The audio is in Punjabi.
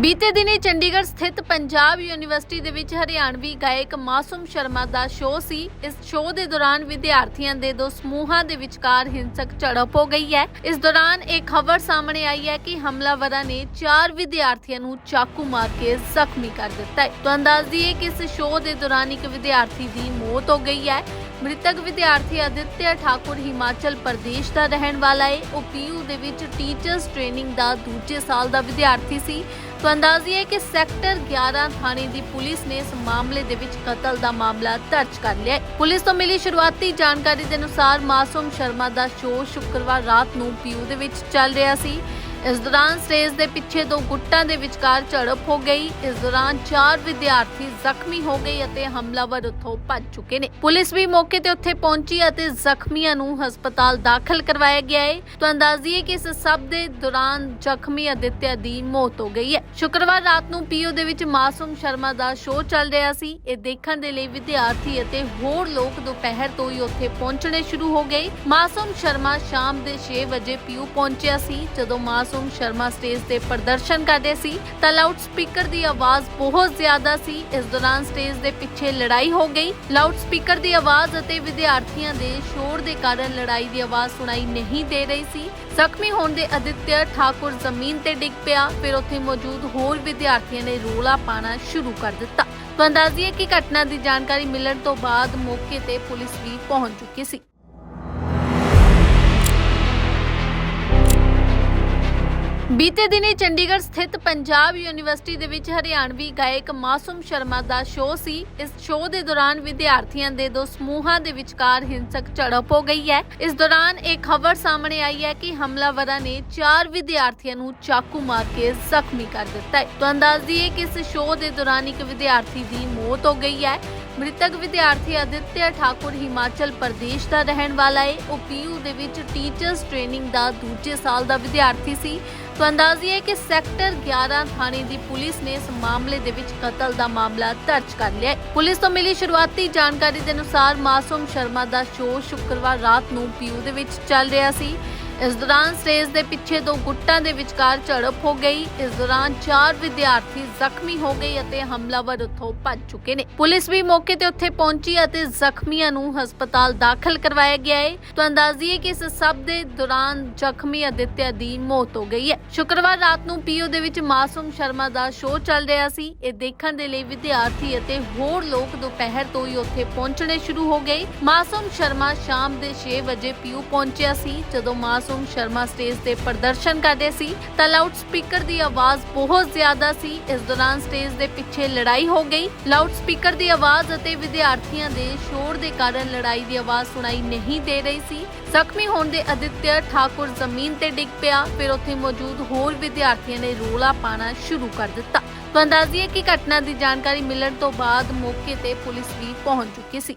ਬੀਤੇ ਦਿਨੀ ਚੰਡੀਗੜ੍ਹ ਸਥਿਤ ਪੰਜਾਬ ਯੂਨੀਵਰਸਿਟੀ ਦੇ ਵਿੱਚ ਹਰਿਆਣਵੀ ਗਾਇਕ ਮਾਸੂਮ ਸ਼ਰਮਾ ਦਾ ਸ਼ੋਅ ਸੀ। ਇਸ ਸ਼ੋਅ ਦੇ ਦੌਰਾਨ ਵਿਦਿਆਰਥੀਆਂ ਦੇ ਦੋ ਸਮੂਹਾਂ ਦੇ ਵਿਚਕਾਰ ਹਿੰਸਕ ਝੜਪ ਹੋ ਗਈ ਹੈ। ਇਸ ਦੌਰਾਨ ਇਹ ਖਬਰ ਸਾਹਮਣੇ ਆਈ ਹੈ ਕਿ ਹਮਲਾਵਰਾਂ ਨੇ ਚਾਰ ਵਿਦਿਆਰਥੀਆਂ ਨੂੰ ਚਾਕੂ ਮਾਰ ਕੇ ਜ਼ਖਮੀ ਕਰ ਦਿੱਤਾ ਹੈ। ਤੁਹਾਨੂੰ ਅੰਦਾਜ਼ ਦਈਏ ਕਿ ਇਸ ਸ਼ੋਅ ਦੇ ਦੌਰਾਨ ਇੱਕ ਵਿਦਿਆਰਥੀ ਦੀ ਮੌਤ ਹੋ ਗਈ ਹੈ। ਮ੍ਰਿਤਕ ਵਿਦਿਆਰਥੀ ਅਦਿੱਤਿਆ ਠਾਕੁਰ ਹਿਮਾਚਲ ਪ੍ਰਦੇਸ਼ ਦਾ ਰਹਿਣ ਵਾਲਾ ਹੈ। ਉਹ ਪੀਯੂ ਦੇ ਵਿੱਚ ਟੀਚਰਸ ਟ੍ਰੇਨਿੰਗ ਦਾ ਦੂਜੇ ਸਾਲ ਦਾ ਵਿਦਿਆਰਥੀ ਸੀ। ਤਾਂ ਅੰਦਾਜ਼ੀ ਹੈ ਕਿ ਸੈਕਟਰ 11 ਥਾਣੇ ਦੀ ਪੁਲਿਸ ਨੇ ਇਸ ਮਾਮਲੇ ਦੇ ਵਿੱਚ ਕਤਲ ਦਾ ਮਾਮਲਾ ਦਰਜ ਕਰ ਲਿਆ ਹੈ। ਪੁਲਿਸ ਤੋਂ ਮਿਲੀ ਸ਼ੁਰੂਆਤੀ ਜਾਣਕਾਰੀ ਦੇ ਅਨੁਸਾਰ ਮਾਸੂਮ ਸ਼ਰਮਾ ਦਾ ਸ਼ੋਅ ਸ਼ੁੱਕਰਵਾਰ ਰਾਤ ਨੂੰ ਪੀਯੂ ਦੇ ਵਿੱਚ ਚੱਲ ਰਿਹਾ ਸੀ। ਇਸ ਦੌਰਾਨ ਸਟੇਜ ਦੇ ਪਿੱਛੇ ਦੋ ਗੁੱਟਾਂ ਦੇ ਵਿਚਕਾਰ ਝੜਪ ਹੋ ਗਈ। ਇਸ ਦੌਰਾਨ ਚਾਰ ਵਿਦਿਆਰਥੀ ਜ਼ਖਮੀ ਹੋ ਗਏ ਅਤੇ ਹਮਲਾਵਰ ਉੱਥੋਂ ਭੱਜ ਚੁੱਕੇ ਨੇ। ਪੁਲਿਸ ਵੀ ਮੌਕੇ ਤੇ ਉੱਥੇ ਪਹੁੰਚੀ ਅਤੇ ਜ਼ਖਮੀਆਂ ਨੂੰ ਹਸਪਤਾਲ ਦਾਖਲ ਕਰਵਾਇਆ ਗਿਆ ਹੈ ਤਾਂ ਅੰਦਾਜ਼ੀਏ ਕਿ ਇਸ ਸਭ ਦੇ ਦੌਰਾਨ ਜ਼ਖਮੀ ਅਦਿੱਤਿਆ ਦੀ ਮੌਤ ਹੋ ਗਈ ਹੈ। ਸ਼ੁੱਕਰਵਾਰ ਰਾਤ ਨੂੰ ਪੀਓ ਦੇ ਵਿੱਚ ਮਾਸੂਮ ਸ਼ਰਮਾ ਦਾ ਸ਼ੋਅ ਚੱਲ ਰਿਹਾ ਸੀ। ਇਹ ਦੇਖਣ ਦੇ ਲਈ ਵਿਦਿਆਰਥੀ ਅਤੇ ਹੋਰ ਲੋਕ ਦੁਪਹਿਰ ਤੋਂ ਹੀ ਉੱਥੇ ਪਹੁੰਚਣੇ ਸ਼ੁਰੂ ਹੋ ਗਏ। ਮਾਸੂਮ ਸ਼ਰਮਾ ਸ਼ਾਮ ਦੇ 6 ਵਜੇ ਪੀਓ ਪਹੁੰਚਿਆ ਸੀ। ਜਦੋਂ ਮਾਸੂਮ ਸ਼ਰਮਾ ਸਟੇਜ ਤੇ ਪ੍ਰਦਰਸ਼ਨ ਕਰਦੇ ਸੀ। ਤਾਂ ਲਾਊਡ ਸਪੀਕਰ ਦੀ ਆਵਾਜ਼ ਬਹੁਤ ਜ਼ਿਆਦਾ ਸੀ। ਇਸ ਦੌਰਾਨ ਸਟੇਜ ਦੇ ਪਿੱਛੇ ਲੜਾਈ ਹੋ ਗਈ। ਲਾਊਡ ਸਪੀਕਰ ਦੀ ਆਵਾਜ਼ ਅਤੇ ਵਿਦਿਆਰਥੀਆਂ ਦੇ ਸ਼ੋਰ ਦੇ ਕਾਰਨ ਲੜਾਈ ਦੀ ਆਵਾਜ਼ ਸੁਣਾਈ ਨਹੀਂ ਦੇ ਰਹੀ ਸੀ। ਜ਼ਖਮੀ ਹੋਣ ਦੇ ਅਦਿੱਤਿਆ ਠਾਕੁਰ ਜ਼ਮੀਨ ਤੇ ਡਿੱਗ ਪਿਆ। ਫਿਰ ਉੱਥੇ ਮੌਜੂਦ ਹੋਰ ਵਿਦਿਆਰਥੀਆਂ ਨੇ ਰੋਲਾ ਪਾਣਾ ਸ਼ੁਰੂ ਕਰ ਦਿੱਤਾ। ਤਾਂ ਅੰਦਾਜ਼ੀਏ ਕਿ ਘਟਨਾ ਦੀ ਜਾਣਕਾਰੀ ਮਿਲਣ ਤੋਂ ਬਾਅਦ ਮੌਕੇ ਤੇ ਪੁਲਿਸ ਵੀ ਪਹੁੰਚ ਚੁੱਕੀ ਸੀ। ਬੀਤੇ ਦਿਨੀ ਚੰਡੀਗੜ੍ਹ ਸਥਿਤ ਪੰਜਾਬ ਯੂਨੀਵਰਸਿਟੀ ਦੇ ਵਿੱਚ ਹਰਿਆਣਵੀ ਗਾਇਕ ਮਾਸੂਮ ਸ਼ਰਮਾ ਦਾ ਸ਼ੋਅ ਸੀ। ਇਸ ਸ਼ੋਅ ਦੇ ਦੌਰਾਨ ਵਿਦਿਆਰਥੀਆਂ ਦੇ ਦੋ ਸਮੂਹਾਂ ਦੇ ਵਿਚਕਾਰ ਹਿੰਸਕ ਝੜਪ ਹੋ ਗਈ ਹੈ। ਇਸ ਦੌਰਾਨ ਇੱਕ ਖਬਰ ਸਾਹਮਣੇ ਆਈ ਹੈ ਕਿ ਹਮਲਾਵਰਾਂ ਨੇ ਚਾਰ ਵਿਦਿਆਰਥੀਆਂ ਨੂੰ ਚਾਕੂ ਮਾਰ ਕੇ ਜ਼ਖਮੀ ਕਰ ਦਿੱਤਾ ਹੈ। ਤੁਹਾਨੂੰ ਅੰਦਾਜ਼ ਦਈਏ ਕਿ ਇਸ ਸ਼ੋਅ ਦੇ ਦੌਰਾਨ ਇੱਕ ਵਿਦਿਆਰਥੀ ਦੀ ਮੌਤ ਹੋ ਗਈ ਹੈ। ਮ੍ਰਿਤਕ ਵਿਦਿਆਰਥੀ ਅਦਿੱਤਿਆ ਠਾਕੁਰ ਹਿਮਾਚਲ ਪ੍ਰਦੇਸ਼ ਦਾ ਰਹਿਣ ਵਾਲਾ ਹੈ। ਉਹ ਪੀਯੂ ਦੇ ਵਿੱਚ ਟੀਚਰਸ ਟ੍ਰੇਨਿੰਗ ਦਾ ਦੂਜੇ ਸਾਲ ਦਾ ਵਿਦਿਆਰਥੀ ਸੀ। ਤਾਂ ਅੰਦਾਜ਼ੀ ਹੈ ਕਿ ਸੈਕਟਰ 11 ਥਾਣੇ ਦੀ ਪੁਲਿਸ ਨੇ ਇਸ ਮਾਮਲੇ ਦੇ ਵਿੱਚ ਕਤਲ ਦਾ ਮਾਮਲਾ ਦਰਜ ਕਰ ਲਿਆ ਹੈ। ਪੁਲਿਸ ਤੋਂ ਮਿਲੀ ਸ਼ੁਰੂਆਤੀ ਜਾਣਕਾਰੀ ਦੇ ਅਨੁਸਾਰ ਮਾਸੂਮ ਸ਼ਰਮਾ ਦਾ ਸ਼ੋਅ ਸ਼ੁੱਕਰਵਾਰ ਰਾਤ ਨੂੰ ਪੀਯੂ ਦੇ ਵਿੱਚ ਚੱਲ ਰਿਹਾ ਸੀ। ਇਸ ਦੌਰਾਨ ਸਟੇਜ ਦੇ ਪਿੱਛੇ ਦੋ ਗੁੱਟਾਂ ਦੇ ਵਿਚਕਾਰ ਝੜਪ ਹੋ ਗਈ। ਇਸ ਦੌਰਾਨ ਚਾਰ ਵਿਦਿਆਰਥੀ ਜ਼ਖਮੀ ਹੋ ਗਏ ਅਤੇ ਹਮਲਾਵਰ ਉੱਥੋਂ ਭੱਜ ਚੁੱਕੇ ਨੇ। ਪੁਲਿਸ ਵੀ ਮੌਕੇ ਤੇ ਉੱਥੇ ਪਹੁੰਚੀ ਅਤੇ ਜ਼ਖਮੀਆਂ ਨੂੰ ਹਸਪਤਾਲ ਦਾਖਲ ਕਰਵਾਇਆ ਗਿਆ ਹੈ ਤਾਂ ਅੰਦਾਜ਼ੀਏ ਕਿ ਇਸ ਸਭ ਦੇ ਦੌਰਾਨ ਜ਼ਖਮੀ ਅਦਿੱਤਿਆ ਦੀ ਮੌਤ ਹੋ ਗਈ ਹੈ ਸ਼ੁੱਕਰਵਾਰ ਰਾਤ ਨੂੰ ਪੀਓ ਦੇ ਵਿੱਚ ਮਾਸੂਮ ਸ਼ਰਮਾ ਦਾ ਸ਼ੋਅ ਚੱਲ ਰਿਹਾ ਸੀ। ਇਹ ਦੇਖਣ ਦੇ ਲਈ ਵਿਦਿਆਰਥੀ ਅਤੇ ਹੋਰ ਲੋਕ ਦੁਪਹਿਰ ਤੋਂ ਹੀ ਉੱਥੇ ਪਹੁੰਚਣੇ ਸ਼ੁਰੂ ਹੋ ਗਏ। ਮਾਸੂਮ ਸ਼ਰਮਾ ਸ਼ਾਮ ਦੇ 6 ਵਜੇ ਪੀਓ ਪਹੁੰਚਿਆ ਸੀ। ਜਦੋਂ ਮਾਸੂਮ ਸ਼ਰਮਾ ਸਟੇਜ ਤੇ ਪ੍ਰਦਰਸ਼ਨ ਕਰਦੇ ਸੀ ਤਾਂ ਲਾਊਡ ਸਪੀਕਰ ਦੀ ਆਵਾਜ਼ ਬਹੁਤ ਜ਼ਿਆਦਾ ਸੀ। ਇਸ ਦੌਰਾਨ ਸਟੇਜ ਦੇ ਪਿੱਛੇ ਲੜਾਈ ਹੋ ਗਈ। ਲਾਊਡ ਸਪੀਕਰ ਦੀ ਆਵਾਜ਼ ਅਤੇ ਵਿਦਿਆਰਥੀਆਂ ਦੇ ਸ਼ੋਰ ਦੇ ਕਾਰਨ ਲੜਾਈ ਦੀ ਆਵਾਜ਼ ਸੁਣਾਈ ਨਹੀਂ ਦੇ ਰਹੀ ਸੀ। ਜ਼ਖਮੀ ਹੋਣ ਦੇ ਅਦਿੱਤਿਆ ਠਾਕੁਰ ਜ਼ਮੀਨ ਤੇ ਡਿੱਗ ਪਿਆ। ਫਿਰ ਉੱਥੇ ਮੌਜੂਦ ਹੋਰ ਵਿਦਿਆਰਥੀਆਂ ਨੇ ਰੋਲਾ ਪਾਣਾ ਸ਼ੁਰੂ ਕਰ ਦਿੱਤਾ। ਤਾਂ ਅੰਦਾਜ਼ੀਏ ਕਿ ਘਟਨਾ ਦੀ ਜਾਣਕਾਰੀ ਮਿਲਣ ਤੋਂ ਬਾਅਦ ਮੌਕੇ ਤੇ ਪੁਲਿਸ ਵੀ ਪਹੁੰਚ ਚੁੱਕੀ ਸੀ।